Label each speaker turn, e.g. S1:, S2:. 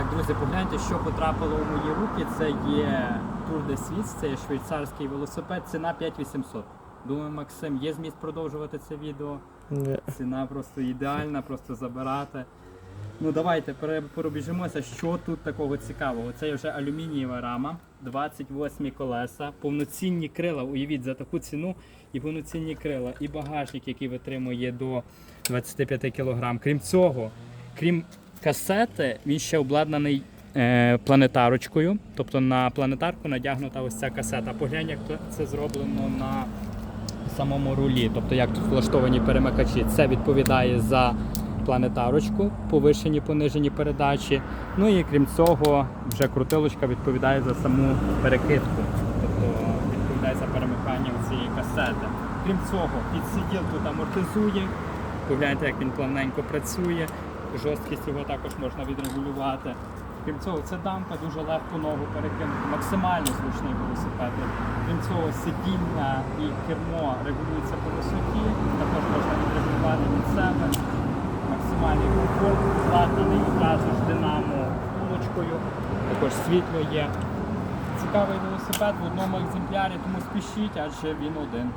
S1: Так, друзі, погляньте, що потрапило у мої руки. Це є Tour de Suisse, це є швейцарський велосипед, ціна 5800. Думаю, Максим, є зміст продовжувати це відео.
S2: Ні.
S1: Ціна просто ідеальна, просто забирати. Ну давайте пробіжимося, що тут такого цікавого. Це вже алюмінієва рама, 28 колеса, повноцінні крила. Уявіть за таку ціну і повноцінні крила, і багажник, який витримує до 25 кг. Крім цього, крім касети, він ще обладнаний е, планетарочкою. Тобто на планетарку надягнута ось ця касета. Поглянь, як це зроблено на самому рулі, тобто як тут влаштовані перемикачі. Це відповідає за планетарочку, повишені, понижені передачі. Ну і крім цього, вже крутилочка відповідає за саму перекидку, тобто відповідає за перемикання цієї касети. Крім цього, підсиділ тут амортизує. Погляньте, як він плавненько працює. Жорсткість його також можна відрегулювати. Крім цього, це дампа дуже легко ногу перекинути, максимально зручний велосипед. Крім цього, сидіння і кермо регулюється по висоті, також можна відрегулювати від себе. Максимальний комфорт, зладнаний одразу ж динамо полочкою, також світло є. Цікавий велосипед в одному екземплярі, тому спішіть, адже він один.